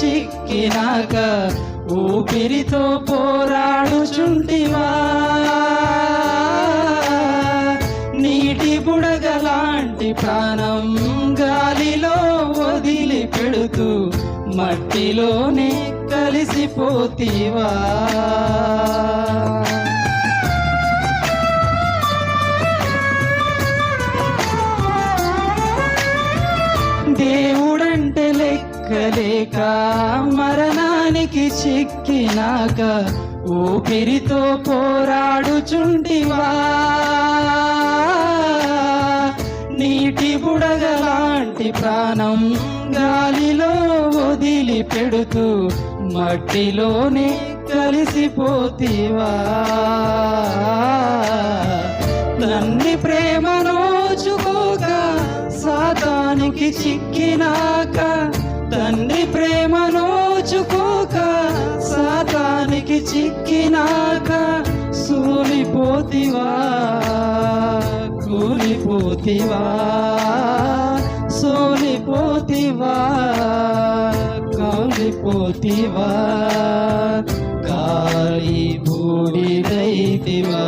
చిక్కినాక ఊపిరితో పోరాడుచుంటివా? నీటి బుడగలాంటి ప్రాణం గాలిలో వదిలి పెడుతూ మట్టిలోనే కలిసిపోతీవా? దేవ లెక్కలేక మరణానికి చిక్కినాక ఊపిరితో పోరాడుచుండివా? నీటి బుడగలాంటి ప్రాణం గాలిలో వదిలి పెడుతూ మట్టిలోనే కలిసిపోతివా? నన్ని ప్రేమ నోచుకోక సాతానికి చిక్కినా చిక్కినాక సూలిపోతివా కూలిపోతివా సోలిపోతివా కాలిపోతివా కాలి బూడిదైతివా.